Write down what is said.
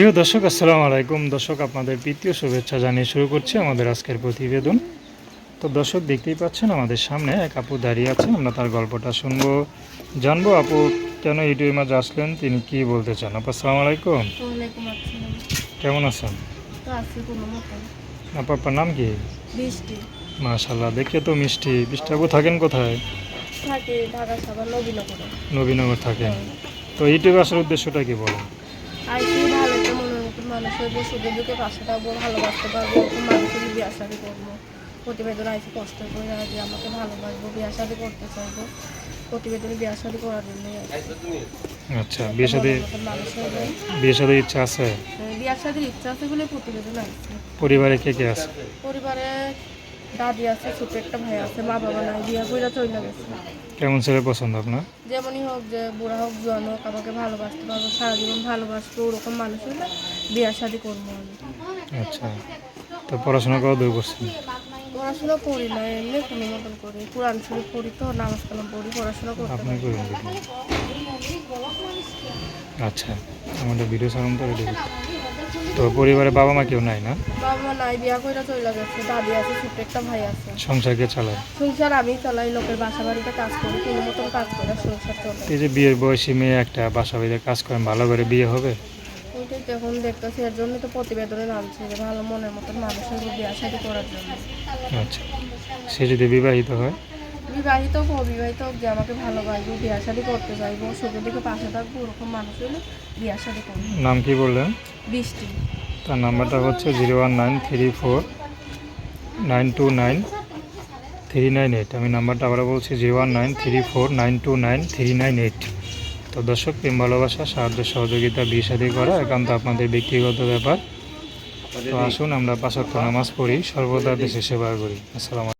প্রিয় দর্শক আসসালামু আলাইকুম। দর্শক আপনাদের প্রীতীয় শুভেচ্ছা জানিয়ে শুরু করছি আমাদের আজকের প্রতিবেদন। তো দর্শক দেখতেই পাচ্ছেন আমাদের সামনে এক আপু দাঁড়িয়ে আছেন আমরা তার গল্পটা শুনব। জানব আপু কেন ইউটিউবের মাঝে আসলেন তিনি কি বলতে চান? আপু আসসালামু আলাইকুম। কেমন আছেন? আপু আপনার নাম কি? মাশাল্লাহ দেখে তো মিষ্টি। বৃষ্টি আপু থাকেন কোথায়? থাকে ঢাকা সাভার নবীনগরে। নবীনগর থাকেন। তো ইউটিউবে আসার উদ্দেশ্যটা কি বলেন আইসি ভালো একটা মনের মতো মানুষ হইব সুখে দুঃখে পাশে থাকব ভালোবাসতে পারব ওরকম মানুষের বিয়ে শাড়ি করব প্রতিবেদন আছে কষ্ট করে যে আমাকে ভালোবাসবো বিয়ে শাড়ি করতে চাইব প্রতিবেদনে বিয়ে শাড়ি করার জন্য আচ্ছা বিয়ে হইবে বিয়ে সাথে ইচ্ছা আছে? বিয়ে শাদির ইচ্ছা আছে বলে প্রতিবেদন আছে পরিবারে কে কে আছে? পরিবারে দাদি আছে ছোট একটা ভাই আছে মা বাবা নাই বিয়ে করে চলে গেছে। কেমন ছেলে পছন্দ আপনার? যেমনই হোক যে বুড়া হোক জোয়ান হোক আমাকে ভালোবাসতে পারব সারা জীবন ভালোবাসবো ওরকম মানুষ হলে বিয়ে শাদি করব আমি। আচ্ছা তো পড়াশোনা করা দূর করছেন? পড়াশোনা করি না এমনি কোনো মতন করি। কোরআন শরীফ পড়ি তো নামাজ কালাম পড়ি পড়াশোনা করতে আপনি করুন আচ্ছা আমাদের ভিডিও সারণ তো রেডি তো পরিবারে বাবা মা কেউ নাই না? বাবা মা নাই বিয়া কইরা চলে গেছে দাদি আছে ছোট একটা ভাই আছে। সংসার কে চালায়? সংসার আমি চালাই লোকের বাসা বাড়িতে কাজ করি কোনো মতন কাজ করে সংসার চলে। এই যে বিয়ের বয়সী মেয়ে একটা বাসা বাড়িতে কাজ করেন ভালো করে বিয়ে হবে? ওইটাই তো এখন দেখতেছি এর জন্য তো প্রতিবেদনে নামছে যে ভালো মনের মতন মানুষের বিয়ে শাদি করার জন্য। আচ্ছা। সে যদি বিবাহিত হয়? বিবাহিত হোক অবিবাহিত হোক যে আমাকে ভালোবাসবো বিয়া শাদি করতে চাইব সুখের দিকে পাশে থাকব ওরকম মানুষ হলে বিয়া শাদি করব। নাম কি বললেন বৃষ্টি। তার নাম্বারটা হচ্ছে zero one nine three four nine two nine three nine eight. আমি নাম্বারটা আবার বলছি zero one nine three four nine two nine three nine eight. তো দর্শক প্রেম ভালোবাসা সাহায্য সহযোগিতা বিয়ে শাদী করা একান্ত আপনাদের ব্যক্তিগত ব্যাপার। তো আসুন আমরা পাঁচক্য নামাজ পড়ি সর্বদা দেশে সেবা করি। আসসালাম